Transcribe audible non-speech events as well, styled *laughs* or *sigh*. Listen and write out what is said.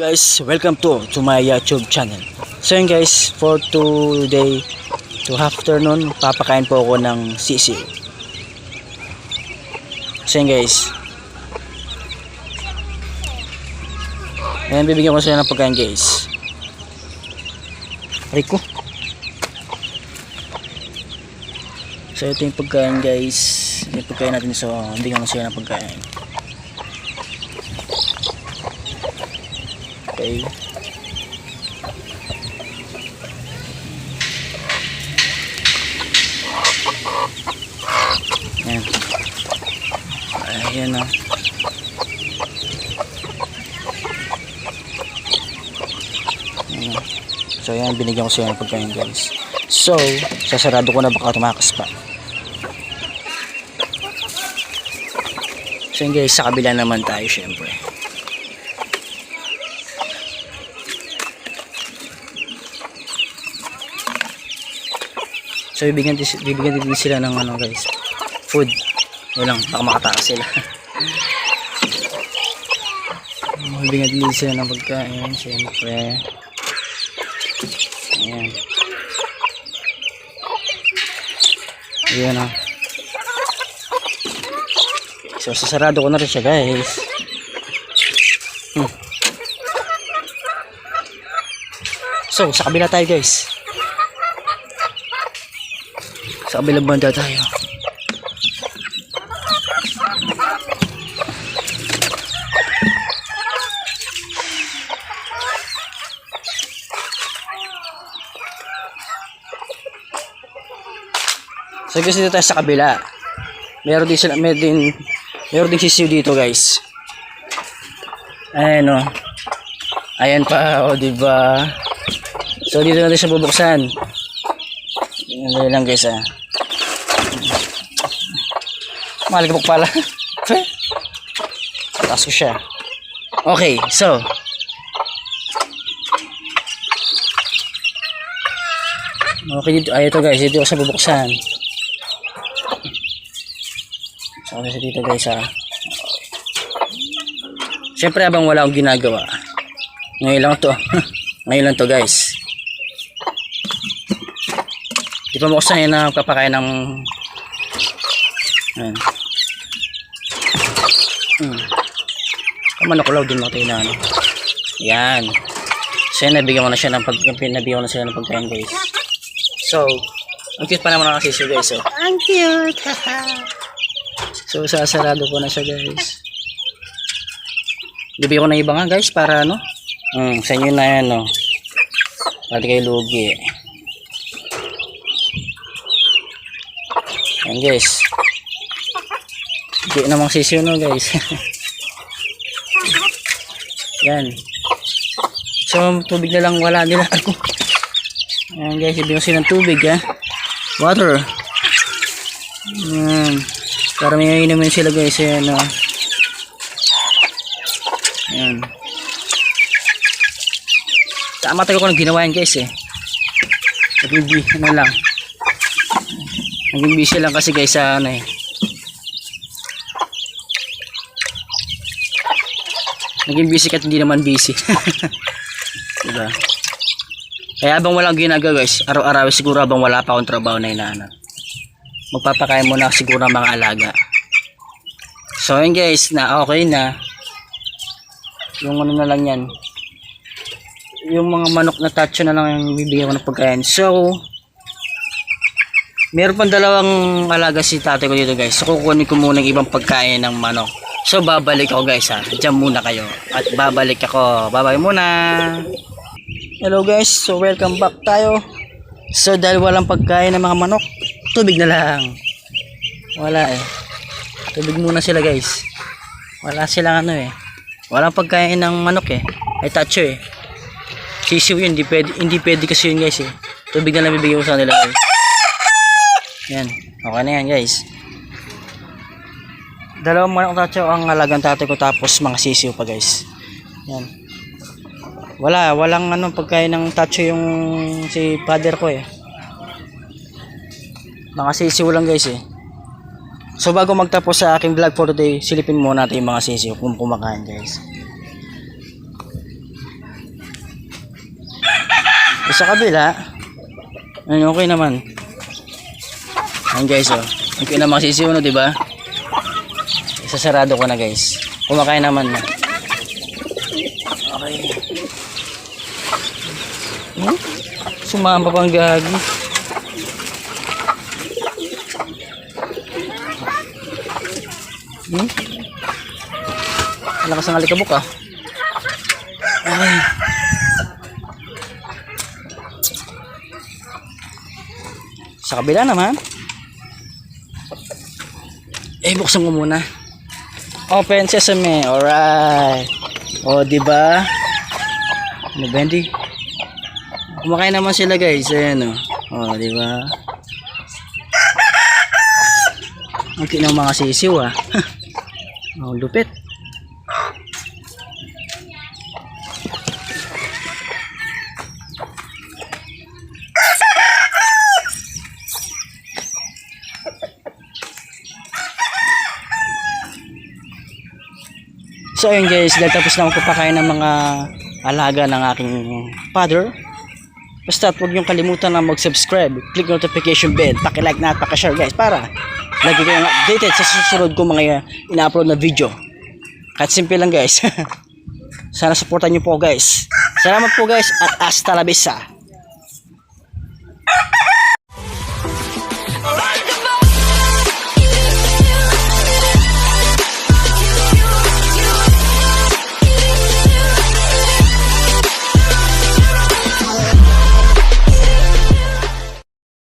Guys, welcome to to my YouTube channel. So yun guys, for today to afternoon, papakain po ako ng sisiw. So yun guys. Ayan, bibigyan ko sila ng pagkain guys. Rico. So ito yung pagkain guys. Yung pagkain natin. So, bigyan ko sila ng pagkain. Okay. Ayan. Ayan na. Ayan. So ayan, binigyan ko sila ng pagkain guys. So, sasarado ko na baka tumakas pa. So yun guys, sa kabila naman tayo syempre. So bibigyan, dis- bibigyan din sila ng ano guys, food. Yun lang, baka makatakas sila. *laughs* bibigyan din sila ng pagkain, syempre. Ayan. Ayan o. So sasarado ko na rin siya guys. Hmm. So sa kabila tayo guys. Sa kabilang banda tayo. So guys, dito tayo sa kabila. Meron din sila, meron din, meron din sisiw dito guys. Ayan o. Ayan pa, o diba? So dito natin siya bubuksan. Ayan lang guys ah. Maligabok pala. Taas ko siya. Okay, so. Okay, dito, ay ito guys, dito ko sa bubuksan. So, kasi dito guys ha. Siyempre habang wala akong ginagawa. Ngayon lang to. *laughs* Ngayon lang to guys. Di pa muksan yun na kapakain ng Ayan. Hmm. Kaman ako din mga tayo na ano. Yan. So yan, nabigyan mo na siya ng pag nabigyan mo na sila ng pagkain guys. So, ang cute pa naman ang kasisyo guys. So, Ang cute. so sasarado ko na siya guys. Bibigyan ko na iba nga guys para ano. Hmm, sa inyo na yan no. Para di kayo lugi. Yan guys. Hindi namang sisiyo no guys. *laughs* Yan. So, tubig na lang wala nila. Ako. Yan guys, sila ng tubig ha. Water. Yan. Para may inumin sila guys. Ayan o. Ayan. Tama tayo ko nang ginawa yan guys eh. Naging ano lang. Naging busy lang kasi guys sa ano eh. Naging busy kahit hindi naman busy. *laughs* diba? Kaya habang walang ginagawa guys, araw-araw siguro habang wala pa akong trabaho na inaano. Magpapakain muna siguro ang mga alaga. So yun guys, na okay na. Yung ano na lang yan. Yung mga manok na tacho na lang yung bibigyan ko ng pagkain. So, meron pang dalawang alaga si tatay ko dito guys. So kukunin ko muna yung ibang pagkain ng manok. So babalik ako guys ha. Diyan muna kayo. At babalik ako. Babay muna. Hello guys. So welcome back tayo. So dahil walang pagkain ng mga manok, tubig na lang. Wala eh. Tubig muna sila guys. Wala silang ano eh. Walang pagkain ng manok eh. Ay tacho eh. Sisiw yun. Hindi pwede, hindi pwede kasi yun guys eh. Tubig na lang bibigyan ko sa kanila guys. Yan. Okay na yan guys. Dalawang manok tacho ang alagang tatay ko tapos mga sisiw pa guys. Yan. Wala, walang ano pagkain ng tacho yung si father ko eh. Mga sisiw lang guys eh. So bago magtapos sa aking vlog for today, silipin muna natin yung mga sisiw kung kumakain guys. Sa kabila, ayun, okay naman. Ayun guys, oh. Okay na masisiw no, di ba? Isasarado ko na guys. Kumakain naman na. Okay. Hmm? Sumama pang gagi. Hmm? Malakas ang alikabok ah. Ay. Sa kabila naman. Eh, buksan ko muna. Open sesame. Alright. O, di ba? Ano, Bendy? Kumakain naman sila, guys. Ayan, o. O, di ba? Ang kinang mga sisiw, ah. *laughs* oh, lupit. So ayun guys, dahil tapos na ako papakain ng mga alaga ng aking father. Basta huwag niyong kalimutan na mag-subscribe, click notification bell, paki-like na at paki-share guys para lagi kayong updated sa susunod ko mga ina-upload na video. Kahit simple lang guys. *laughs* Sana supportan niyo po guys. Salamat po guys at hasta la vista.